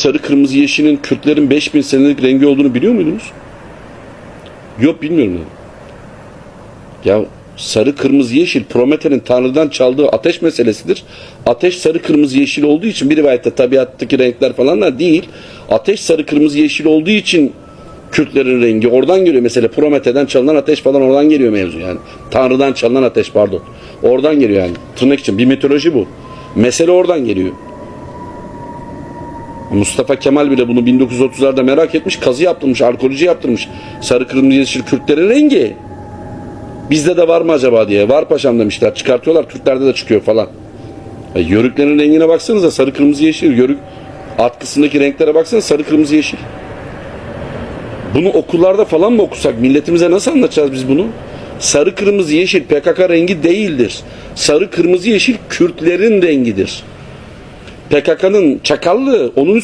sarı kırmızı yeşilin Kürtlerin 5000 senelik rengi olduğunu biliyor muydunuz? Yok bilmiyorum. Ya. ya sarı kırmızı yeşil Promethe'nin Tanrı'dan çaldığı ateş meselesidir. Ateş sarı kırmızı yeşil olduğu için bir rivayette tabiattaki renkler falan da değil. Ateş sarı kırmızı yeşil olduğu için Kürtlerin rengi oradan geliyor mesela Promethe'den çalınan ateş falan oradan geliyor mevzu yani. Tanrı'dan çalınan ateş pardon. Oradan geliyor yani. Tırnak için bir mitoloji bu. Mesele oradan geliyor. Mustafa Kemal bile bunu 1930'larda merak etmiş. Kazı yaptırmış, arkeoloji yaptırmış. Sarı kırmızı yeşil Kürtlerin rengi. Bizde de var mı acaba diye. Var paşam demişler. Çıkartıyorlar. Türklerde de çıkıyor falan. E, yörüklerin rengine baksanıza. Sarı kırmızı yeşil. Yörük atkısındaki renklere baksanıza. Sarı kırmızı yeşil. Bunu okullarda falan mı okusak? Milletimize nasıl anlatacağız biz bunu? Sarı kırmızı yeşil PKK rengi değildir. Sarı kırmızı yeşil Kürtlerin rengidir. PKK'nın çakallığı onun